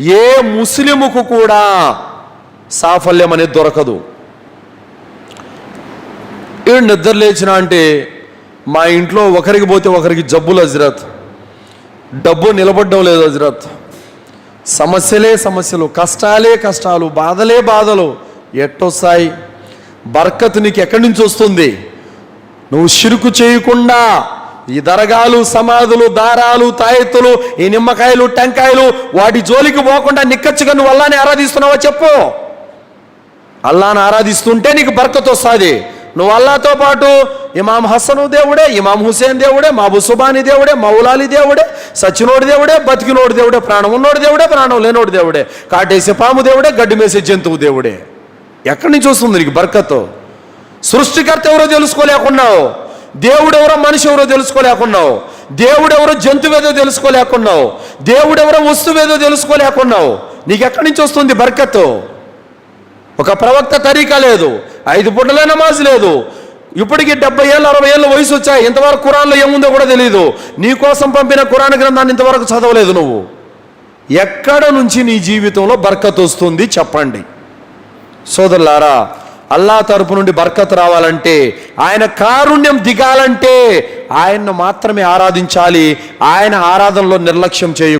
ఏ ముస్లిముకు కూడా సాఫల్యం అనేది దొరకదు. ఈడు నిద్ర లేచిన అంటే మా ఇంట్లో ఒకరికి పోతే ఒకరికి జబ్బులు హజరత్. డబ్బు నిలబడడం లేదు హజరత్. సమస్యలే సమస్యలు కష్టాలే కష్టాలు బాధలే బాధలు ఎట్టొస్తాయి? బర్కత్ నీకు ఎక్కడి నుంచి వస్తుంది? నువ్వు షిరుకు చేయకుండా ఈ దరగాలు సమాధులు దారాలు తాయెత్తులు ఈ నిమ్మకాయలు టెంకాయలు వాటి జోలికి పోకుండా నిక్కచ్చుగా నువ్వు అల్లాని ఆరాధిస్తున్నావా చెప్పు. అల్లాని ఆరాధిస్తుంటే నీకు బర్కత్ వస్తుంది. నువ్వు అల్లాతో పాటు ఇమాం హసను దేవుడే ఇమాం హుసేన్ దేవుడే మాబు సుబాని దేవుడే మౌలాలి దేవుడే సచ్చినోడి దేవుడే బతికినోడు దేవుడే ప్రాణం ఉన్నోడు దేవుడే ప్రాణం లేనోడు దేవుడే కాటేసే పాము దేవుడే గడ్డి మేసే జంతువు దేవుడే. ఎక్కడి నుంచి వస్తుంది నీకు బర్కత్? సృష్టికర్త ఎవరో తెలుసుకోలేకున్నావు. దేవుడెవరో మనిషి ఎవరో తెలుసుకోలేకున్నావు. దేవుడెవరో జంతువేదో తెలుసుకోలేకున్నావు. దేవుడెవరో వస్తువేదో తెలుసుకోలేకున్నావు. నీకు ఎక్కడి నుంచి వస్తుంది బర్కత్? ఒక ప్రవక్త తరీకా లేదు. ఐదు పుట్టల నమాజ్ లేదు. ఇప్పటికి డెబ్బై ఏళ్ళు అరవై ఏళ్ళు వయసు వచ్చాయి. ఇంతవరకు కురాన్లో ఏముందో కూడా తెలియదు నీ కోసం పంపిన కురాన్ గ్రంథాన్ని ఇంతవరకు చదవలేదు నువ్వు. ఎక్కడ నుంచి నీ జీవితంలో బర్కత్ వస్తుంది చెప్పండి. సోదరులారా అల్లా తరపు నుండి బర్కత్ రావాలంటే ఆయన కారుణ్యం దిగాలంటే ఆయన్ను మాత్రమే ఆరాధించాలి ఆయన ఆరాధనలో నిర్లక్ష్యం చేయ